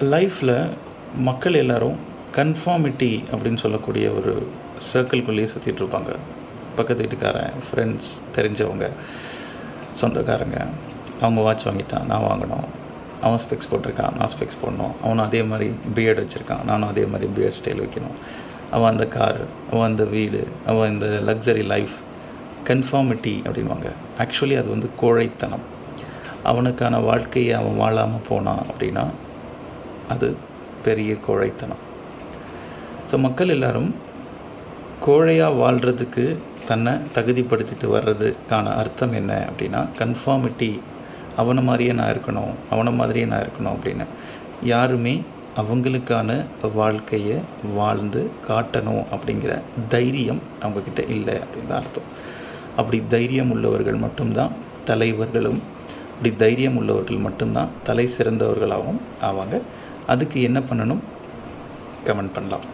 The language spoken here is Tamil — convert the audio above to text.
லைஃப்பில் மக்கள் எல்லோரும் கன்ஃபார்மிட்டி அப்படின்னு சொல்லக்கூடிய ஒரு சர்க்கிள்குள்ளேயே சுற்றிட்டு இருப்பாங்க. பக்கத்து வீட்டுக்காரன் ஃப்ரெண்ட்ஸ் தெரிஞ்சவங்க சொந்தக்காரங்க அவங்க வாட்ச் வாங்கிட்டான் நான் வாங்கணும். அவன் ஸ்பெக்ஸ் போட்டிருக்கான் நான் ஸ்பெக்ஸ் போடணும். அவனும் அதே மாதிரி பிஎட் வச்சுருக்கான் நானும் அதே மாதிரி பிஎட் ஸ்டைல் வைக்கணும். அவன் அந்த கார் அவன் அந்த வீடு அவன் இந்த லக்ஸரி லைஃப் கன்ஃபார்மிட்டி அப்படின்வாங்க ஆக்சுவலி அது வந்து கோழைத்தனம். அவனுக்கான வாழ்க்கையை அவன் வாழாமல் போனான் அப்படின்னா அது பெரிய கோழைத்தனம். ஸோ மக்கள் எல்லாரும் கோழையாக வாழ்கிறதுக்கு தன்னை தகுதிப்படுத்திட்டு வர்றதுக்கான அர்த்தம் என்ன அப்படின்னா கன்ஃபார்மிட்டி அவனை மாதிரியே நான் இருக்கணும் அவனை மாதிரியே நான் இருக்கணும் அப்படின்னு. யாருமே அவங்களுக்கான வாழ்க்கையை வாழ்ந்து காட்டணும் அப்படிங்கிற தைரியம் அவங்கக்கிட்ட இல்லை அப்படின்னு தான் அர்த்தம். அப்படி தைரியம் உள்ளவர்கள் மட்டும்தான் தலைவர்களும் அப்படி தைரியம் உள்ளவர்கள் மட்டும்தான் தலை சிறந்தவர்களாகவும் ஆவாங்க. அதுக்கு என்ன பண்ணணும்? கமெண்ட் பண்ணலாம்.